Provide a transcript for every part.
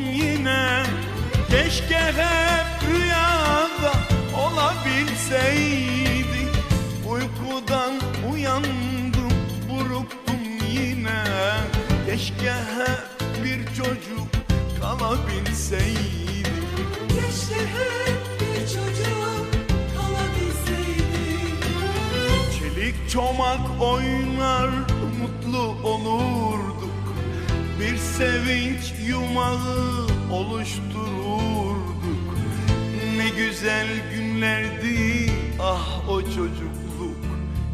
yine. Keşke hep rüyada olabilseydik Uykudan uyandım buruktum yine. Keşke hep bir çocuk kalabilseydik Keşke hep bir çocuk kalabilseydik Çelik çomak oynar mutlu olurduk Bir sevinç yumağı oluştururduk. Ne güzel günlerdi ah o çocukluk.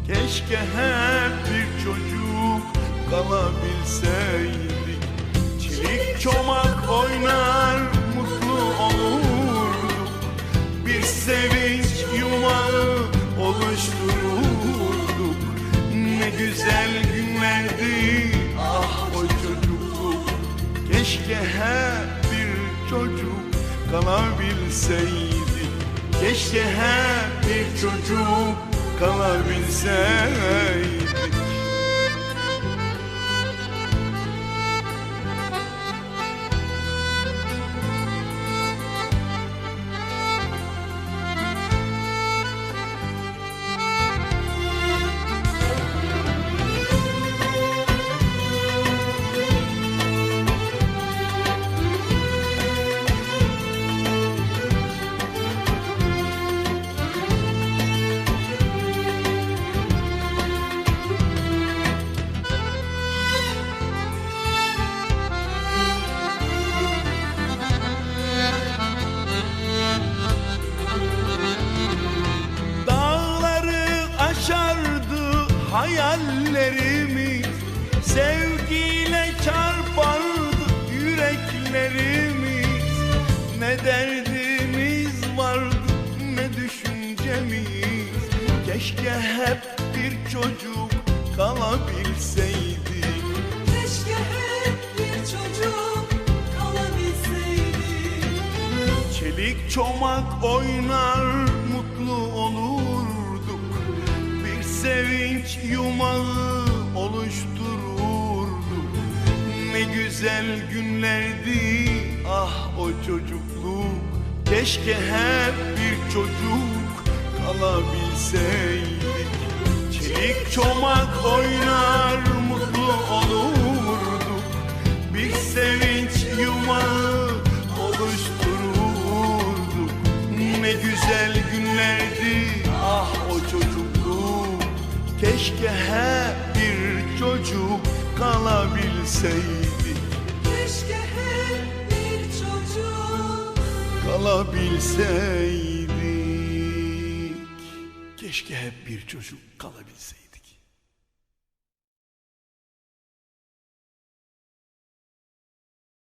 Keşke hep bir çocuk kalabilseydik. Çelik çomak oynar mutlu olurduk. Bir sevinç yumağı oluştururduk. Ne güzel günlerdi Keşke hep bir çocuk kalabilseydik Keşke hep bir çocuk kalabilseydik aşardı hayallerimiz Sevgiyle çarpardı yüreklerimiz Ne derdimiz vardı ne düşüncemiz. Keşke hep bir çocuk kalabilseydik Keşke hep bir çocuk kalabilseydik Çelik çomak oynar mutlu Bir sevinç yumağı oluştururduk Ne güzel günlerdi ah o çocukluk. Keşke hep bir çocuk kalabilseydik. Çelik çomak oynar Keşke hep bir çocuk kalabilseydik Keşke hep bir çocuk Kalabilseydik. Keşke hep bir çocuk kalabilseydik